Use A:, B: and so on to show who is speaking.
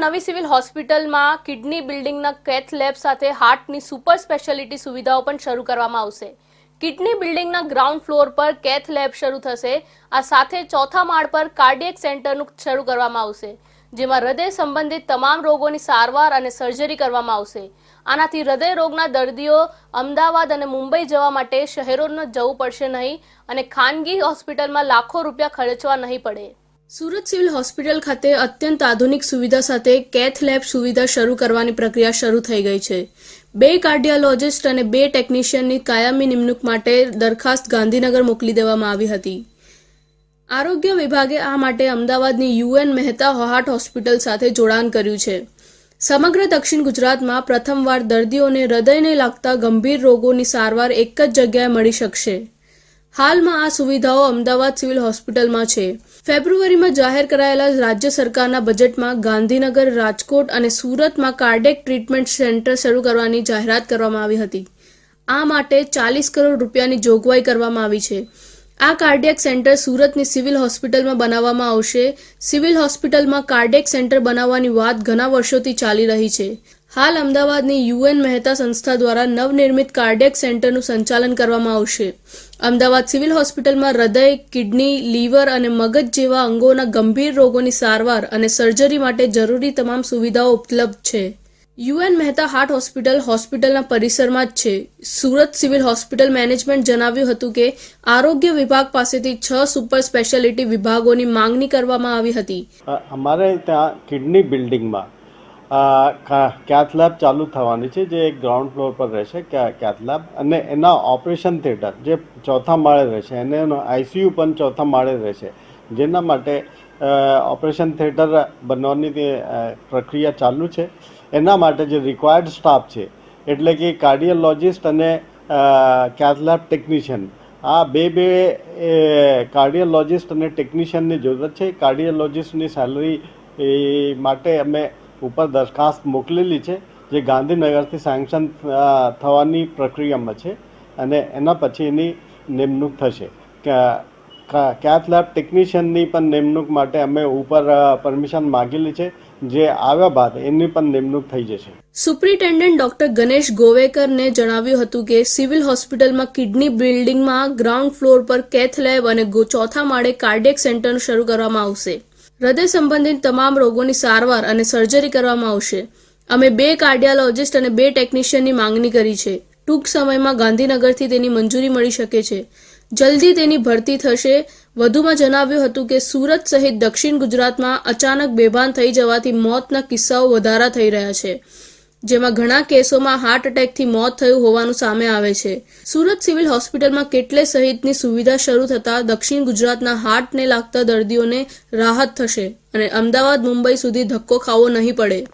A: નવી સિવિલ હોસ્પિટલમાં કિડની બિલ્ડિંગના કેથ લેબ સાથે હાર્ટની સુપર સ્પેશિયાલિટી સુવિધાઓ પણ શરૂ કરવામાં આવશે. કિડની બિલ્ડિંગના ગ્રાઉન્ડ ફ્લોર પર કેથ લેબ શરૂ થશે. આ સાથે ચોથા માળ પર કાર્ડિયક સેન્ટરનું શરૂ કરવામાં આવશે, જેમાં હૃદય સંબંધિત તમામ રોગોની સારવાર અને સર્જરી કરવામાં આવશે. આનાથી હૃદય રોગના દર્દીઓ અમદાવાદ અને મુંબઈ જવા માટે શહેરોમાં જવું પડશે નહીં અને ખાનગી હોસ્પિટલમાં લાખો રૂપિયા ખર્ચવા નહીં પડે. સુરત સિવિલ હોસ્પિટલ ખાતે અત્યંત આધુનિક સુવિધા સાથે કેથ લેબ સુવિધા શરૂ કરવાની પ્રક્રિયા શરૂ થઈ ગઈ છે. બે કાર્ડિયોલોજિસ્ટ અને બે ટેકનિશિયનની કાયમી નિમણૂક માટે દરખાસ્ત ગાંધીનગર મોકલી દેવામાં આવી હતી. આરોગ્ય વિભાગે આ માટે અમદાવાદની યુએન મહેતા હોહાટ હોસ્પિટલ સાથે જોડાણ કર્યું છે. સમગ્ર દક્ષિણ ગુજરાતમાં પ્રથમવાર દર્દીઓને હૃદયને લાગતા ગંભીર રોગોની સારવાર એક જ જગ્યાએ મળી શકશે. હાલમાં આ સુવિધાઓ અમદાવાદ સિવિલ હોસ્પિટલમાં છે. ફેબ્રુઆરીમાં જાહેર કરાયેલા રાજ્ય સરકારના બજેટમાં ગાંધીનગર, રાજકોટ અને સુરતમાં કાર્ડિયક ટ્રીટમેન્ટ સેન્ટર શરૂ કરવાની જાહેરાત કરવામાં આવી હતી. આ માટે ચાલીસ કરોડ રૂપિયાની જોગવાઈ કરવામાં આવી છે. આ કાર્ડિયક સેન્ટર સુરતની સિવિલ હોસ્પિટલમાં બનાવવામાં આવશે. સિવિલ હોસ્પિટલમાં કાર્ડિયક સેન્ટર બનાવવાની વાત ઘણા વર્ષોથી ચાલી રહી છે. હાલ અમદાવાદની યુએન મહેતા સંસ્થા દ્વારા નવનિર્મિત કાર્ડિયક સેન્ટરનું સંચાલન કરવામાં આવશે. અમદાવાદ સિવિલ હોસ્પિટલમાં હૃદય, કિડની, લીવર અને મગજ જેવા અંગોના ગંભીર રોગોની સારવાર અને સર્જરી માટે જરૂરી તમામ સુવિધાઓ ઉપલબ્ધ છે. યુએન મહેતા હાર્ટ હોસ્પિટલ હોસ્પિટલના પરિસરમાં જ છે. સુરત સિવિલ હોસ્પિટલ મેનેજમેન્ટ જણાવ્યું હતું કે, આરોગ્ય વિભાગ પાસેથી છ સુપર સ્પેશિયાલિટી વિભાગોની માંગણી કરવામાં આવી હતી.
B: અમારે ત્યાં કિડની બિલ્ડિંગમાં કેથ લેબ ચાલુ થવાની છે, જે એક ગ્રાઉન્ડ ફ્લોર પર રહેશે કેથ અને એના ઓપરેશન થિયેટર જે ચોથા માળે રહેશે, અને એનો આઈસીયુ પણ ચોથા માળે રહેશે. જેના માટે ઓપરેશન થિયેટર બનવાની પ્રક્રિયા ચાલુ છે. એના માટે જે રિક્વાયર્ડ સ્ટાફ છે, એટલે કે કાર્ડિયોલોજિસ્ટ અને કેથ ટેકનિશિયન આ બે બે કાર્ડિયોલોજિસ્ટ અને ટેકનિશિયનની જરૂરત છે. કાર્ડિયોલોજિસ્ટની સેલરી માટે અમે ઉપર દરખાસ્ત મોકલેલી છે, જે ગાંધીનગરથી સેન્કશન થવાની પ્રક્રિયામાં છે અને એના પછી એની નિમણૂક થશે. કેથ લેબ ટેકનિશિયનની પણ નિમણૂક માટે અમે ઉપર પરમિશન માગેલી છે, જે આવ્યા બાદ એની પણ નિમણૂક થઈ જશે.
A: સુપ્રિન્ટેન્ડન્ટ ડોક્ટર ગણેશ ગોવેકરને જણાવ્યું હતું કે સિવિલ હોસ્પિટલમાં કિડની બિલ્ડિંગમાં ગ્રાઉન્ડ ફ્લોર પર કેથ લેબ અને ચોથા માળે કાર્ડિયક સેન્ટર શરૂ કરવામાં આવશે. હૃદય સંબંધિત તમામ રોગોની સારવાર અને સર્જરી કરવામાં આવશે. અમે બે કાર્ડિયોલોજિસ્ટ અને બે ટેકનિશિયનની માંગણી કરી છે. ટૂંક સમયમાં ગાંધીનગરથી તેની મંજૂરી મળી શકે છે. જલ્દી તેની ભરતી થશે. વધુમાં જણાવ્યું હતું કે સુરત સહિત દક્ષિણ ગુજરાતમાં અચાનક બેભાન થઈ જવાથી મોતના કિસ્સાઓ વધારા થઈ રહ્યા છે. જેમાં ઘણા કેસોમાં હાર્ટ એટેકથી મોત થયું હોવાનું સામે આવે છે. સુરત સિવિલ હોસ્પિટલમાં કેટલે સહિતની સુવિધા શરૂ થતાં દક્ષિણ ગુજરાતના હાર્ટને લાગતા દર્દીઓને રાહત થશે અને અમદાવાદ, મુંબઈ સુધી ધક્કો ખાવો નહીં પડે.